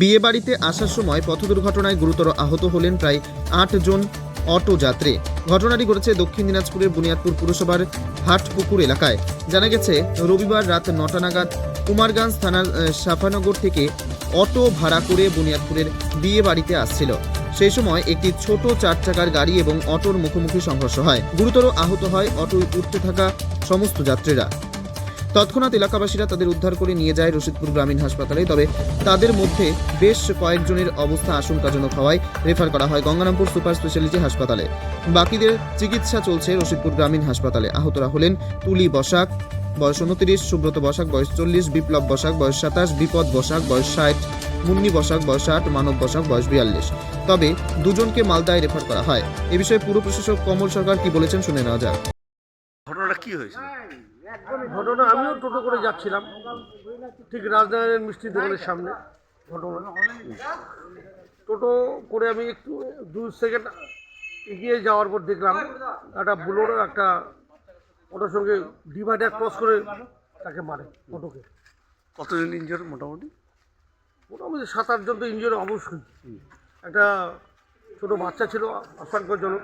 বিয়ে বাড়িতে আসার সময় পথ দুর্ঘটনায় গুরুতর আহত হলেন প্রায় আট জন অটো যাত্রী। ঘটনাটি ঘটেছে দক্ষিণ দিনাজপুরের বুনিয়াদপুর পুরসভার হাটপুকুর এলাকায়। জানা গেছে, রবিবার রাত নটা নাগাদ কুমারগঞ্জ থানার সাফানগর থেকে অটো ভাড়া করে বুনিয়াদপুরের বিয়ে বাড়িতে আসছিল। সেই সময় একটি ছোট চার চাকার গাড়ি এবং অটোর মুখোমুখি সংঘর্ষ হয়। গুরুতর আহত হয় অটোয় উঠতে থাকা সমস্ত যাত্রীরা। তৎক্ষণাৎ এলাকাবাসীরা তাদের উদ্ধার করে নিয়ে যায় রশিদপুর গ্রামীণ হাসপাতালে। তবে তাদের মধ্যে বেশ কয়েকজনের অবস্থা আশঙ্কাজনক হওয়ায় রেফার করা হয় গঙ্গারামপুর সুপার স্পেশালিটি হাসপাতালে। বাকিদের চিকিৎসা চলছে রশিদপুর গ্রামীণ হাসপাতালে। আহতরা হলেন তুলি বসাক, বয়স উনত্রিশ, সুব্রত বসাক, বয়স চল্লিশ, বিপ্লব বসাক, বয়স সাতাশ, বিপদ বসাক, বয়স ষাট, মুন্নি বসাক, বয়স ষাট মানব বসাক, বয়স বিয়াল্লিশ। তবে দুজনকে মালদায় রেফার করা হয়। এ বিষয়ে পুর প্রশাসক কমল সরকার কি বলেছেন শুনে নেওয়া যাক। ঘটনাটা কি হয়েছিল? ঘটনা আমিও টোটো করে যাচ্ছিলাম। ঠিক রাজনারায়ণ মিষ্টি দোকানের সামনে। ঘটনা টোটো করে আমি একটু দু সেকেন্ড এগিয়ে যাওয়ার পর দেখলাম একটা বুলোরো একটা ওটার সঙ্গে ডিভাইডার ক্রস করে তাকে মারে অটোকে কতজন ইঞ্জোর মোটামুটি? মোটামুটি সাত আটজন তো ইঞ্জুরি অবশ্যই। একটা ছোট বাচ্চা ছিল আশঙ্কাজনক।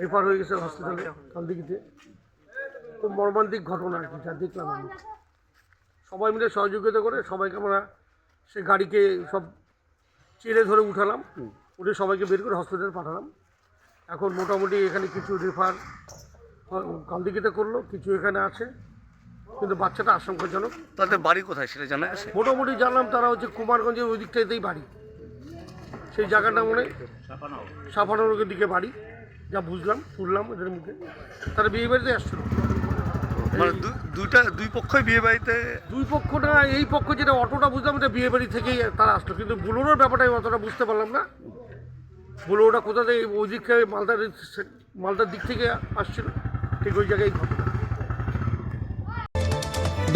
রেফার হয়ে গেছে হসপিটালে কালদিঘিতে খুব মর্মান্তিক ঘটনা আর কি যা দেখলাম আমি সবাই মিলে সহযোগিতা করে সবাইকে আমরা সে গাড়িকে সব চেড়ে ধরে উঠালাম উঠে সবাইকে বের করে হসপিটালে পাঠালাম। এখন মোটামুটি এখানে কিছু রেফার কালদিঘিতে করল কিছু এখানে আছে কিন্তু বাচ্চাটা আশঙ্কাজনক। তাদের বাড়ি কোথায় সেটা জানা গেছে মোটামুটি জানলাম তারা হচ্ছে কুমারগঞ্জের ওই দিকটাতেই বাড়ি। সেই জায়গাটা মনে সাফানগরের দিকে বাড়ি যা বুঝলাম শুনলাম এদের মুখে। তারা বিয়ে বাড়িতে আসছিল। দুইটা দুই পক্ষই বিয়ে বাড়িতে দুই পক্ষটা এই পক্ষ যেটা অটোটা বুঝলাম এটা বিয়ে বাড়ি থেকেই তারা আসলো। কিন্তু বুলোরোর ব্যাপারটা আমি অতটা বুঝতে পারলাম না। বুলোরোটা কোথা থেকে ওই দিক থেকে মালদার মালদার দিক থেকে আসছিল। ঠিক ওই জায়গায় ঘটনা।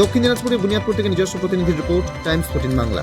দক্ষিণ দিনাজপুরের বুনিয়াদপুর থেকে নিজস্ব প্রতিনিধি report times fourteen Bangla.